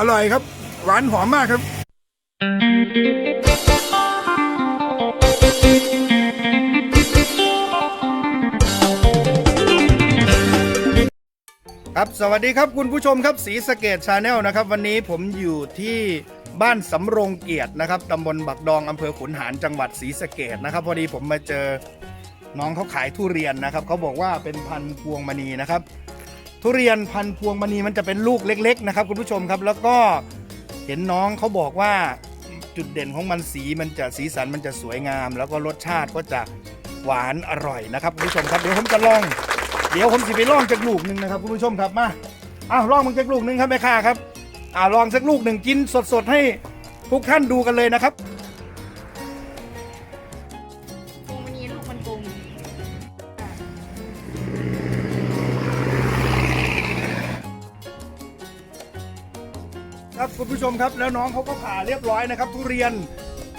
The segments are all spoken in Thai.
อร่อยครับ หวานหอมมากครับ ครับสวัสดีครับคุณผู้ชมครับสีสะเกตชาแนลนะครับ วันนี้ผมอยู่ที่บ้านสำโรงเกียรตินะครับตำบลบักดองอำเภอขุนหารจังหวัดศรีสะเกดนะครับ พอดีผมมาเจอน้องเขาขายทุเรียนนะครับเขาบอกว่าเป็นพันธุ์พวงมณีนะครับ ทุเรียนพันพวงมณีมันจะเป็นลูกเล็ก ๆ นะครับ คุณผู้ชมครับ แล้วก็เห็นน้องเขาบอกว่าจุดเด่นของมันสีมันจะสีสันมันจะสวยงาม แล้วก็รสชาติก็จะหวานอร่อยนะครับคุณผู้ชมครับเดี๋ยวผมจะลอง เดี๋ยวผมสิไปลองจากลูกหนึ่งนะครับคุณผู้ชมครับมาอ้าวลองมึงจากลูกหนึ่งครับแม่ค้าครับอ่าลองสักลูกหนึ่งกินสดๆให้ทุกท่านดูกันเลยนะครับ ครับคุณผู้ชมครับแล้วน้องเขาก็ผ่าเรียบร้อยนะครับ ทุเรียน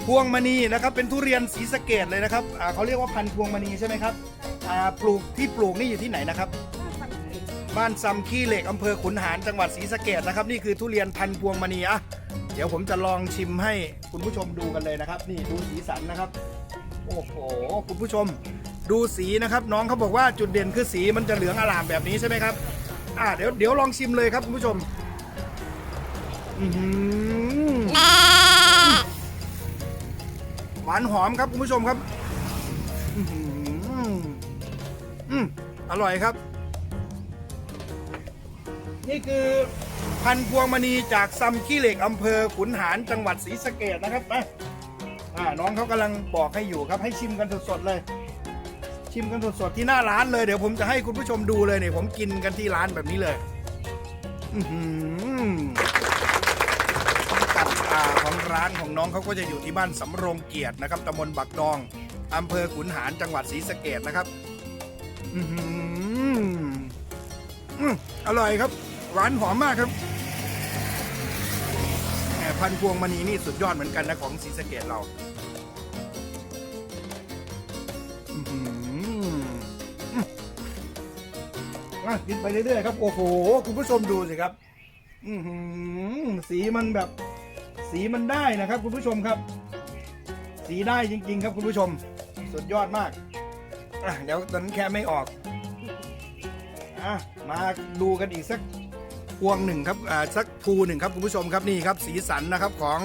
พวงมณีนะครับเป็นทุเรียนสีสะเกดเลยนะครับอ่าเขาเรียกว่าพันธุ์พวงมณีใช่ไหมครับอ่าปลูกที่ปลูกนี่อยู่ที่ไหนนะครับ บ้านซำขี้เหล็กอำเภอขุนหารจังหวัดศรีสะเกดนะครับนี่คือทุเรียนพันธุ์พวงมณีอะเดี๋ยวผมจะลองชิมให้คุณผู้ชมดูกันเลยนะครับ นี่ดูสีสันนะครับ โอ้โหคุณผู้ชม ดูสีนะครับน้องเขาบอกว่าจุดเด่นคือสีมันจะเหลืองอลามแบบนี้ใช่ไหมครับอ่าเดี๋ยวเดี๋ยวลองชิมเลยครับคุณผู้ชม หวานหอมครับคุณผู้ชมครับอืมอร่อยครับ นี่คือพันพวงมณีจากซำขี้เหล็กอำเภอขุนหารจังหวัดศรีสะเกดนะครับไปน้องเขากำลังบอกให้อยู่ครับ ให้ชิมกันสดๆเลย ชิมกันสดๆที่หน้าร้านเลยเดี๋ยวผมจะให้คุณผู้ชมดูเลยเนี่ยผมกินกันที่ร้านแบบนี้เลย อื อ่าของร้านของน้องเขาก็จะอยู่ที่บ้านสำโรงเกียรตินะครับตำบลบักดองอำเภอขุนหารจังหวัดศรีสะเกดนะครับอือหืออืมอร่อยครับหวานหอมมากครับแหมพันพวงมณีนี่สุดยอดเหมือนกันนะของศรีสะเกดเราอื้อหืออืมอะกินไปเรื่อยๆครับ โอ้โห คุณผู้ชมดูสิครับ อือหือสีมันแบบ สีมันได้นะครับ คุณผู้ชมครับ สีได้จริง ๆ ครับคุณผู้ชม สุดยอดมากอะเดี๋ยวตอนนั้นแค่ไม่ออกอะมาดูกันอีกสักพวงหนึ่งครับอ่าสักภูหนึ่งครับคุณผู้ชมครับนี่ครับ สีสันนะครับของ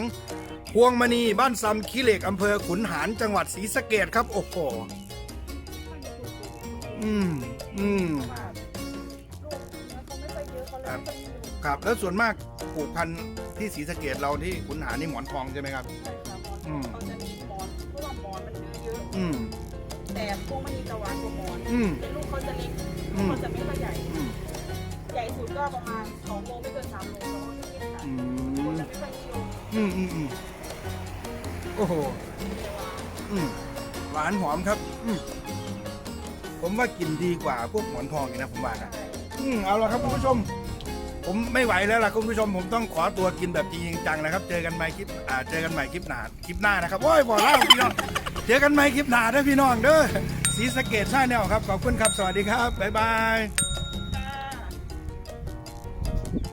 พวงมณีบ้านซำขี้เหล็กอำเภอขุนหารจังหวัดศรีสะเกดครับโอ้โหอืมอืม ค่อยมีลูกครับ แล้วส่วนมากปลูกพันธุ์ที่ศรีสะเกดเราที่ขุนหารนี่หมอนทองใช่ไหมครับ ใช่ค่ะหมอนอืมเขาจะมีหมอนเพราะว่าหมอนมันเนื้อเยอะอืมแต่พวงมณีจะหวานกว่าหมอนอืม แต่ลูกเขาจะเล็กอืมเขาจะไม่ค่อยใหญ่ อืมใหญ่สุดก็ประมาณสองโลไม่เกินสามโลแล้วก็เล็กค่ะอืคนม จะไม่ค่อยนิยมอืมอืมอืมโอ้โห แต่ว่าอืมหวานหอมครับอืมผมว่ากินดีกว่าพวกหมอนทองอีกนะผมว่านะใช่อืมเอาละครับคุณผู้ชม ผมไม่ไหวแล้วล่ะคุณผู้ชมผมต้องขอตัวกินแบบจริงจังนะครับ เจอกันใหม่คลิปอ่าเจอกันใหม่คลิปหน้าคลิปหน้านะครับโอ้ยบอกแล้วพี่น้องเจอกันใหม่คลิปหน้าเด้อพี่น้องเด้อสีสะเกตชาแนลครับขอบคุณครับสวัสดีครับบ๊ายบาย